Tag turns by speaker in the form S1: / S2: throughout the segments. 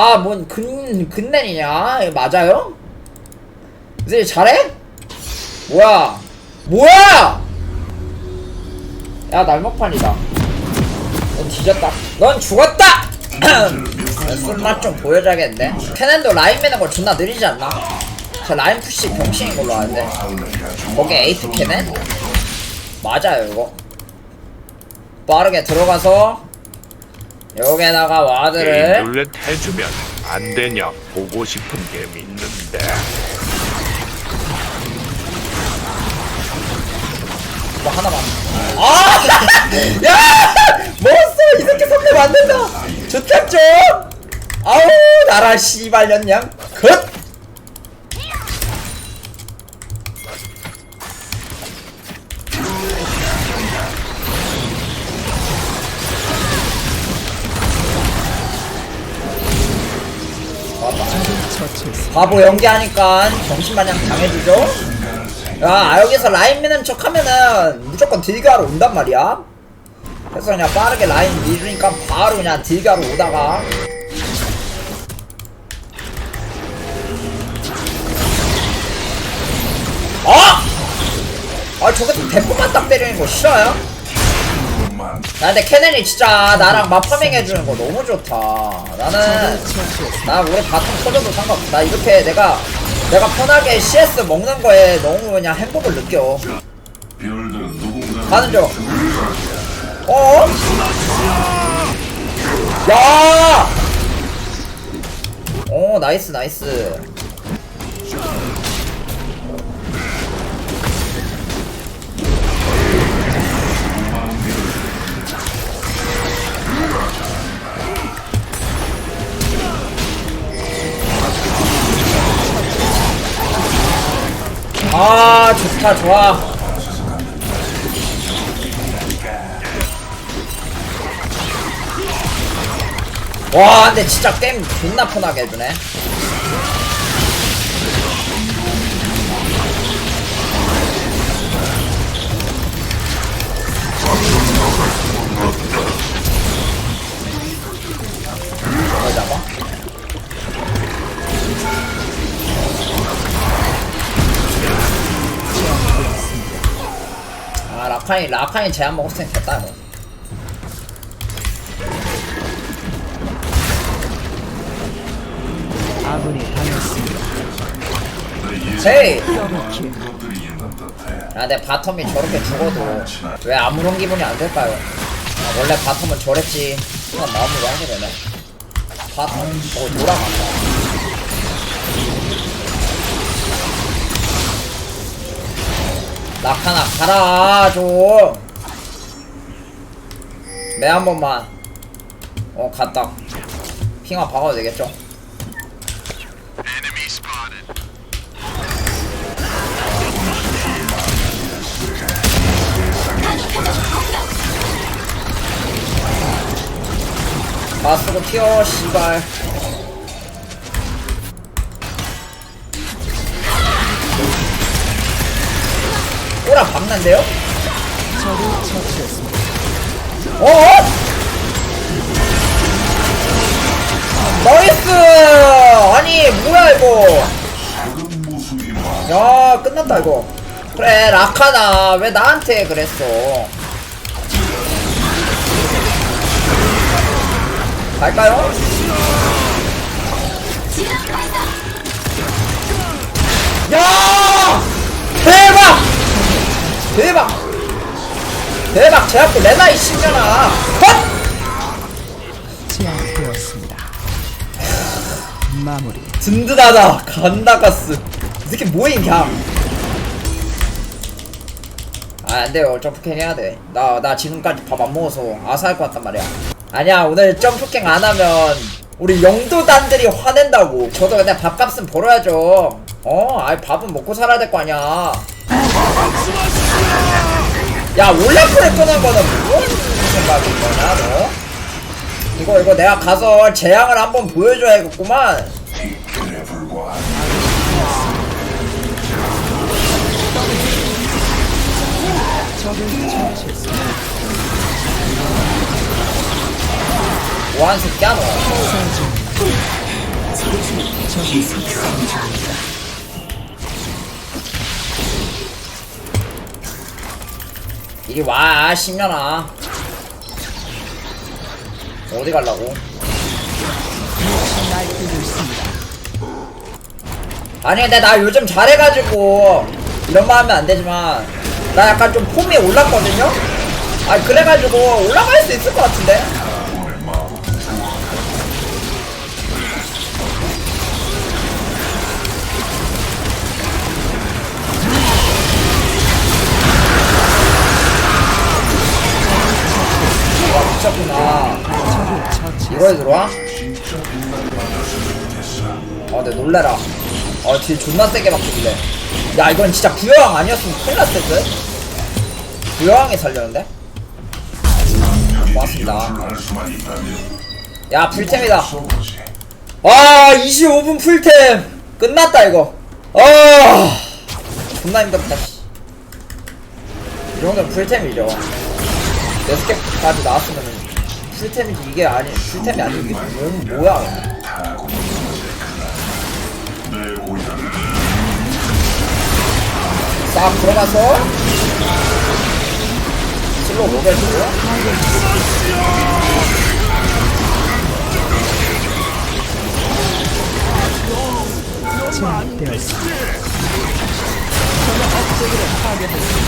S1: 아, 뭔 근? 이거 맞아요? 이제 잘해? 뭐야? 뭐야! 야, 날먹판이다. 넌 뒤졌다. 넌 죽었다! 술맛 좀 보여줘야겠네. 캐넨도 라인 매는 거 존나 느리지 않나? 저 라인 푸시 병신인 걸로 아는데. 거기 에이트 캐넨? 맞아요, 이거. 빠르게 들어가서, 여기에다가 와드를.
S2: 룰렛 해주면 안 되냐 보고 싶은 게 있는데
S1: 뭐 하나만. 아! 야! 먹었어! 이 새끼 선배 만든다! 좋겠죠? 아우, 나라 씨발년냥. 컷! 바보 연기하니까 정신마냥 당해주죠? 야, 아, 여기서 라인 미는 척 하면은 무조건 딜가로 온단 말이야? 그래서 그냥 빠르게 라인 밀으니까 바로 그냥 딜가로 오다가 아! 아, 저거 대포만 딱 때리는 거 싫어요? 나 근데 케넨이 진짜 나랑 마파밍 해주는 거 너무 좋다. 나는 나 우리 바텀 터져도 상관없어. 나 이렇게 내가 내가 편하게 CS 먹는 거에 너무 그냥 행복을 느껴. 가는 중. 어? 야! 오 나이스 나이스. 아 좋다 좋아. 와 근데 진짜 게임 존나 편하게 해주네 라카인 라카인 제한 먹었을 땐 됐다 이거
S3: 아군이 당했습니다.
S1: 제이
S3: 더블킬.
S1: 야, 내 바텀이 저렇게 죽어도 왜 아무런 기분이 안 될까요? 아, 원래 바텀은 저랬지. 그냥 마음으로 하게 되네. 바텀 보고 돌아간다. 낙하나 가라 좀. 내한 번만. 어 갔다. 핑화 박아도 되겠죠? 마스고 튀어 씨발 라 박는데요?
S3: 적을 처치했습니다.
S1: 어? 나이스! 아니 뭐야 이거 야 끝났다 이거 그래 라카나 왜 나한테 그랬어 갈까요? 야! 대박! 대박! 대박! 제압도 레나 이 신년아! 헛!
S3: 제압되었습니다. 마무리.
S1: 든든하다 간다가스 이 새끼 뭐임 그냥 아 안돼요 점프캔 해야돼 나 나 지금까지 밥 안 먹어서 아사할 것 같단 말이야 아니야 오늘 점프캔 안 하면 우리 영도단들이 화낸다고 저도 근데 밥값은 벌어야죠 어 아이 밥은 먹고 살아야 될 거 아니야 야 올라프를 끄는 거는 무슨 생각인 거냐 너 이거 이거 내가 가서 재앙을 한번 보여줘야겠구만. 뭐하는 새끼야 너 이리 와 신년아 어디 갈라고. 아니 근데 나 요즘 잘해가지고 이런 말 하면 안 되지만 나 약간 좀 폼이 올랐거든요? 아니 그래가지고 올라갈 수 있을 것 같은데? 와
S3: 처치.
S1: 이거에 들어와? 아, 근데 놀래라. 아, 딜 존나 세게 막히길래. 야, 이건 진짜 부여왕 아니었으면 큰일 났을 듯? 부여왕이 살렸는데? 고맙습니다. 야, 풀템이다. 아, 25분 풀템! 끝났다, 이거. 아, 존나 힘들다, 씨. 이 정도면 풀템이죠. 네스캡까지 나왔으면 은 풀템이지 이게 아니 풀템이 아니고 이게 뭐, 뭐야 싹 들어가서 슬로우 먹여주고
S3: 제압되었습니다.
S1: 안돼!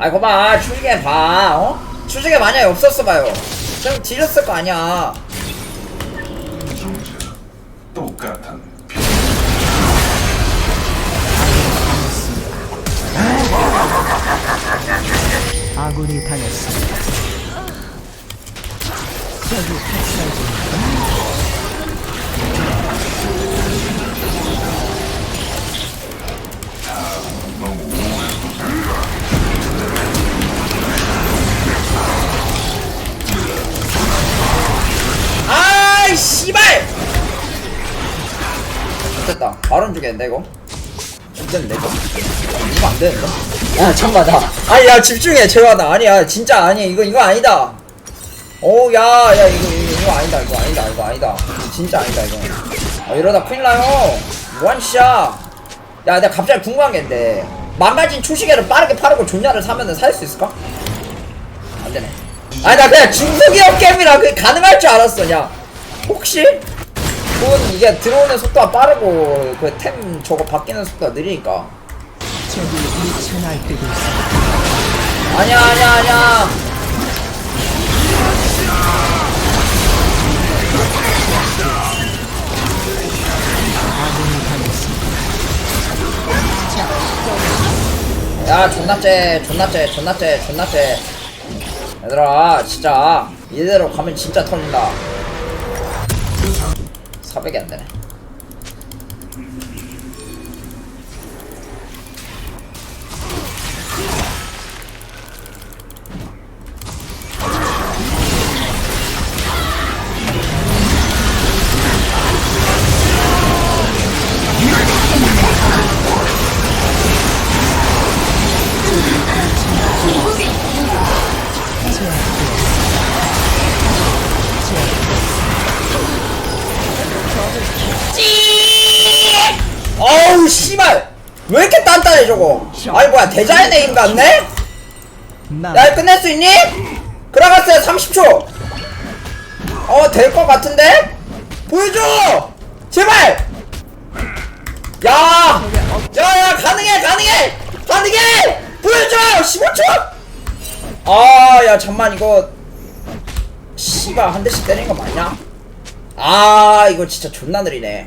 S1: 아 이 거 봐 추지개 봐 어? 추지개 만약에 없었어 봐요 그럼 뒤졌을 거 아니야
S4: 똑같은
S3: 아군이 당했습니다. 적이 학살 중입니다.
S1: 주겠는데 이거? 죽겠는데 이거? 이거 안 되는데? 야 잠깐만 나 아니 야 집중해 재환아 아니야 진짜 아니 이거 이거 아니다. 오야야 이거, 이거 이거 아니다 이거 아니다 이거 아니다. 이거 진짜 아니다 이거. 아 이러다 큰일 나요. 뭐하니씨야? 야 내가 갑자기 궁금한 게 있는데 망가진 초시계를 빠르게 파르고 존냐를 사면은 살 수 있을까? 안 되네. 아니 나 그냥 중소기업 게임이라 그게 가능할 줄 알았어 그냥. 혹시? 돈 이게 들어오는 속도가 빠르고 그 템 저거 바뀌는 속도가 느리니까.
S3: 미쳐 날뛰고.
S1: 아니야 아니야 아니야.
S3: 아군이 당했습니다.
S1: 야 존나 째 존나 째 존나 째 존나 째. 얘들아 진짜 이대로 가면 진짜 털린다. 400이 안 되네. 어 왜 이렇게 단단해 저거? 아이 뭐야 대자연의 힘 같네?
S3: 나.
S1: 야 끝낼 수 있니? 그라가스야 30초. 어 될 것 같은데? 보여줘! 제발! 야! 야야 가능해 가능해! 가능해! 보여줘! 15초? 아야 잠만 이거. 씨발 한 대씩 때리는 거 맞냐? 아 이거 진짜 존나 느리네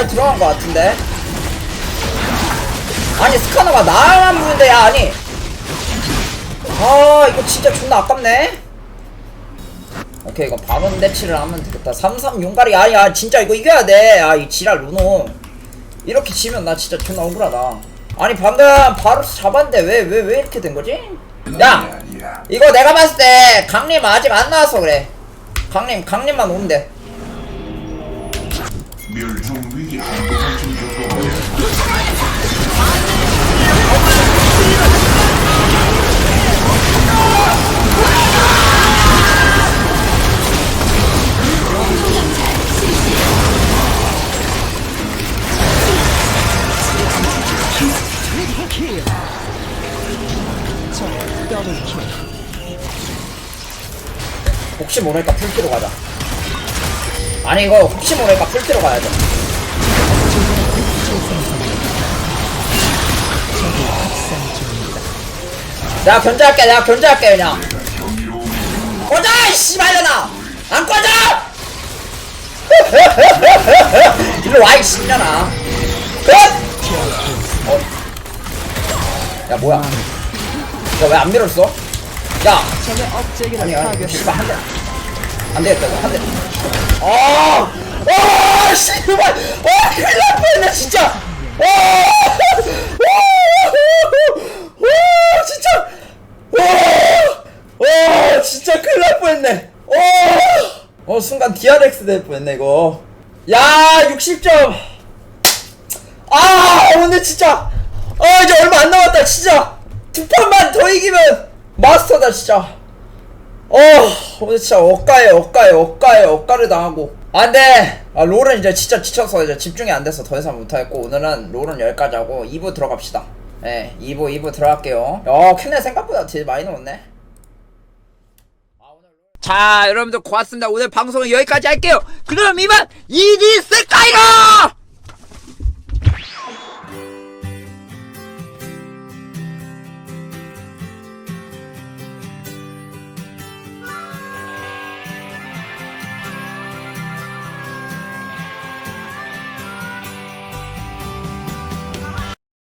S1: 잘 들어간 것 같은데. 아니 스카너가 나만 부는데 야 아니. 아 이거 진짜 존나 아깝네. 오케이 이거 바론 대치를 하면 되겠다. 33 용가리 아야 진짜 이거 이겨야 돼아이 지랄 루노. 이렇게 지면 나 진짜 존나 억울하다. 아니 방금 바로 잡았는데 왜 왜 왜 이렇게 된 거지? 야. 이거 내가 봤을 때 강림 아직 안 나와서 그래. 강림 강림만 오면 돼 혹시 모르니까 풀키로 가자 아니 이거 혹시 모르니까 풀키로
S3: 학살 중입니다.
S1: 내가 견제할게 내가 견제할게 그냥 꺼져 이 씨발년아 안 꺼져 일로 와 이 씨 년아 끝! 어. 야 뭐야 야 왜 안 밀었어? 야 아니 아니. 씨발 한대 안되겠다 한대 아! 아! 씨발! 아! 큰일 날 뻔했네 진짜! 와! 와! 와! 진짜! 와! 와! 진짜 큰일 날 뻔했네 와! 어 순간 DRX 될 뻔했네 이거 야 60점 아 오늘 진짜 아 이제 얼마 안 남았다 진짜 두 판만 더 이기면 마스터다 진짜 어 오늘 진짜 억가에 억가에 억가에 억가를 당하고 아 근데 아, 롤은 이제 진짜 지쳐서 이제 집중이 안 돼서 더 이상 못하겠고 오늘은 롤은 여기까지 하고 2부 들어갑시다. 예 2부 2부 들어갈게요. 야 캔네 생각보다 딜 많이 넣었네. 자 여러분들 고맙습니다. 오늘 방송은 여기까지 할게요. 그럼 이만 이디 스카이가